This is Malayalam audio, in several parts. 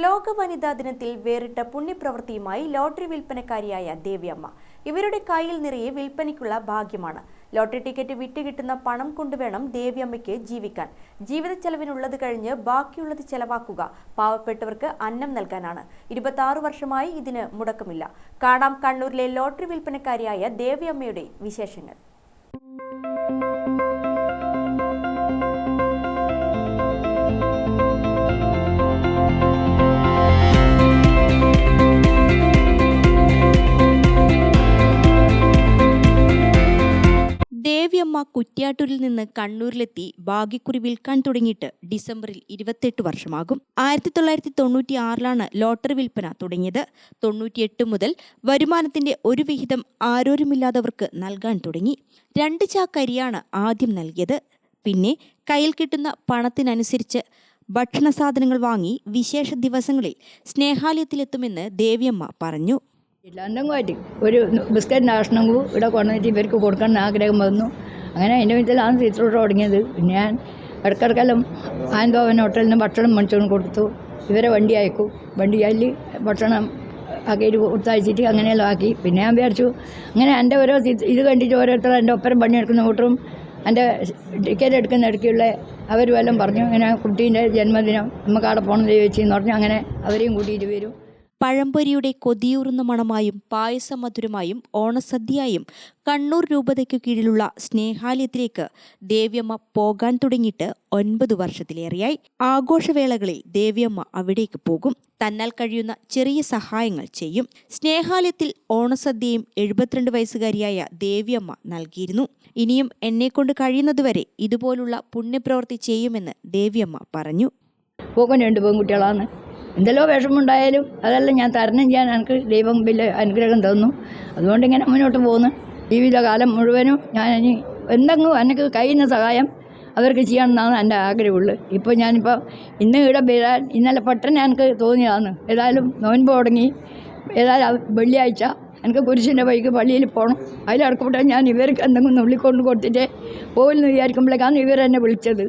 ലോക വനിതാ ദിനത്തിൽ വേറിട്ട പുണ്യപ്രവൃത്തിയുമായി ലോട്ടറി വിൽപ്പനക്കാരിയായ ദേവിയമ്മ. ഇവരുടെ കയ്യിൽ നിറയെ വിൽപ്പനയ്ക്കുള്ള ഭാഗ്യമാണ്. ലോട്ടറി ടിക്കറ്റ് വിറ്റുകിട്ടുന്ന പണം കൊണ്ടുവേണം ദേവിയമ്മയ്ക്ക് ജീവിക്കാൻ. ജീവിത ചെലവിനുള്ളത് കഴിഞ്ഞ് ബാക്കിയുള്ളത് ചെലവാക്കുക പാവപ്പെട്ടവർക്ക് അന്നം നൽകാനാണ്. ഇരുപത്തി വർഷമായി ഇതിന് മുടക്കമില്ല. കാണാം കണ്ണൂരിലെ ലോട്ടറി വിൽപ്പനക്കാരിയായ ദേവിയമ്മയുടെ വിശേഷങ്ങൾ. കുറ്റ്യാട്ടൂരിൽ നിന്ന് കണ്ണൂരിലെത്തി ഭാഗ്യക്കുറി വിൽക്കാൻ തുടങ്ങിയിട്ട് ഡിസംബറിൽ ഇരുപത്തെട്ട് വർഷമാകും. ആയിരത്തി തൊള്ളായിരത്തി തൊണ്ണൂറ്റി ആറിലാണ് ലോട്ടറി വിൽപ്പന തുടങ്ങിയത്. തൊണ്ണൂറ്റിയെട്ട് മുതൽ വരുമാനത്തിന്റെ ഒരു വിഹിതം ആരോരുമില്ലാത്തവർക്ക് നൽകാൻ തുടങ്ങി. രണ്ട് ചാക്കരിയാണ് ആദ്യം നൽകിയത്. പിന്നെ കയ്യിൽ കിട്ടുന്ന പണത്തിനനുസരിച്ച് ഭക്ഷണ സാധനങ്ങൾ വാങ്ങി വിശേഷ ദിവസങ്ങളിൽ സ്നേഹാലയത്തിലെത്തുമെന്ന് ദേവിയമ്മ പറഞ്ഞു. എന്തെങ്കിലും ഒരു ബിസ്ക്കറ്റിന്റെ ആഷണമെങ്കിൽ ഇവിടെ കൊണ്ടുവന്നിട്ട് ഇവർക്ക് കൊടുക്കണം ആഗ്രഹം വന്നു. അങ്ങനെ അതിന്റെ വീട്ടിലാണ് ടീച്ചറോട് തുടങ്ങിയത് പിന്നെ ഞാൻ ഇടക്കിടക്കെല്ലാം ആനന്ദോവൻ ഹോട്ടലിൽ നിന്ന് ഭക്ഷണം മേടിച്ചുകൊണ്ട് കൊടുത്തു. ഇവരെ വണ്ടി അയക്കും. വണ്ടി അതിൽ ഭക്ഷണം ആക്കിയിട്ട് കൊടുത്തയച്ചിട്ട് അങ്ങനെയെല്ലാം ആക്കി. പിന്നെ ഞാൻ വിചാരിച്ചു അങ്ങനെ എന്റെ ഓരോ ഇത് ഇത് കണ്ടിട്ട് ഓരോരുത്തർ എന്റെ ഒപ്പരം പണിയെടുക്കുന്ന കൂട്ടറും എന്റെ ടിക്കറ്റ് എടുക്കുന്ന ഇടയ്ക്കുള്ള അവരും എല്ലാം പറഞ്ഞു ഇങ്ങനെ കുട്ടീന്റെ ജന്മദിനം നമുക്ക് അവിടെ പോകണം ചോദിച്ചെന്ന് പറഞ്ഞു. അങ്ങനെ അവരെയും കൂട്ടിയിട്ട് വരും. പഴംപൊരിയുടെ കൊതിയൂറുന്ന മണമായും പായസമധുരമായും ഓണസദ്യയായും കണ്ണൂർ രൂപതയ്ക്കു കീഴിലുള്ള സ്നേഹാലയത്തിലേക്ക് ദേവ്യമ്മ പോകാൻ തുടങ്ങിയിട്ട് ഒൻപത് വർഷത്തിലേറെയായി. ആഘോഷവേളകളിൽ ദേവ്യമ്മ അവിടേക്ക് പോകും. തന്നാൽ കഴിയുന്ന ചെറിയ സഹായങ്ങൾ ചെയ്യും. സ്നേഹാലയത്തിൽ ഓണസദ്യയും എഴുപത്തിരണ്ട് വയസ്സുകാരിയായ ദേവ്യമ്മ നൽകിയിരുന്നു. ഇനിയും എന്നെക്കൊണ്ട് കഴിയുന്നതുവരെ ഇതുപോലുള്ള പുണ്യപ്രവൃത്തി ചെയ്യുമെന്ന് ദേവ്യമ്മ പറഞ്ഞു. പോകാൻ രണ്ട് പെൺകുട്ടികളാണ്. എന്തെല്ലോ വിഷമമുണ്ടായാലും അതെല്ലാം ഞാൻ തരണം ചെയ്യാൻ എനിക്ക് ദൈവം വലിയ അനുഗ്രഹം തന്നു. അതുകൊണ്ട് ഇങ്ങനെ മുന്നോട്ട് പോകുന്നു. ജീവിതകാലം മുഴുവനും ഞാൻ ഇനി എന്തെങ്കിലും എനിക്ക് കഴിയുന്ന സഹായം അവർക്ക് ചെയ്യണമെന്നാണ് എന്റെ ആഗ്രഹമുള്ളത് ഇപ്പോൾ ഞാനിപ്പോൾ ഇന്ന് ഇവിടെ വരാൻ ഇന്നലെ പെട്ടെന്ന് എനിക്ക് തോന്നിയതാണ്. ഏതായാലും നോൻപ് തുടങ്ങി. ഏതായാലും വെള്ളിയാഴ്ച എനിക്ക് കുരിശിന്റെ വഴിക്ക് പള്ളിയിൽ പോകണം. അതിലടക്കപ്പെട്ടാൽ ഞാൻ ഇവർക്ക് എന്തെങ്കിലും നുള്ളിക്കൊണ്ട് കൊടുത്തിട്ട് പോയില്ലെന്ന് വിചാരിക്കുമ്പോഴേക്കാണ് എന്നെ വിളിച്ചത്.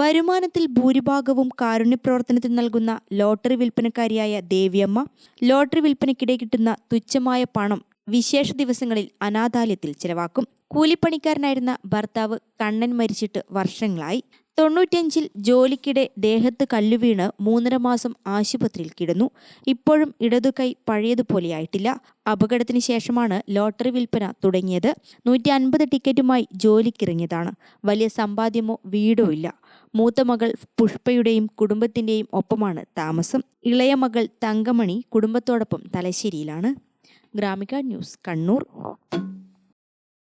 വരുമാനത്തിൽ ഭൂരിഭാഗവും കാരുണ്യപ്രവർത്തനത്തിൽ നൽകുന്ന ലോട്ടറി വിൽപ്പനക്കാരിയായ ദേവിയമ്മ ലോട്ടറി വിൽപ്പനയ്ക്കിടെ കിട്ടുന്ന തുച്ഛമായ പണം വിശേഷ ദിവസങ്ങളിൽ അനാഥാലയത്തിൽ ചിലവാക്കും. കൂലിപ്പണിക്കാരനായിരുന്ന ഭർത്താവ് കണ്ണൻ മരിച്ചിട്ട് വർഷങ്ങളായി. തൊണ്ണൂറ്റിയഞ്ചിൽ ജോലിക്കിടെ ദേഹത്ത് കല്ലുവീണ് മൂന്നര മാസം ആശുപത്രിയിൽ കിടന്നു. ഇപ്പോഴും ഇടതുകൈ പഴയതുപോലെയായിട്ടില്ല അപകടത്തിന് ശേഷമാണ് ലോട്ടറി വിൽപ്പന തുടങ്ങിയത്. നൂറ്റി അൻപത് ടിക്കറ്റുമായി ജോലിക്കിറങ്ങിയതാണ്. വലിയ സമ്പാദ്യമോ വീടോ ഇല്ല. മൂത്ത മകൾ പുഷ്പയുടെയും കുടുംബത്തിന്റെയും ഒപ്പമാണ് താമസം. ഇളയ മകൾ തങ്കമണി കുടുംബത്തോടൊപ്പം തലശ്ശേരിയിലാണ്. ഗ്രാമിക ന്യൂസ് കണ്ണൂർ.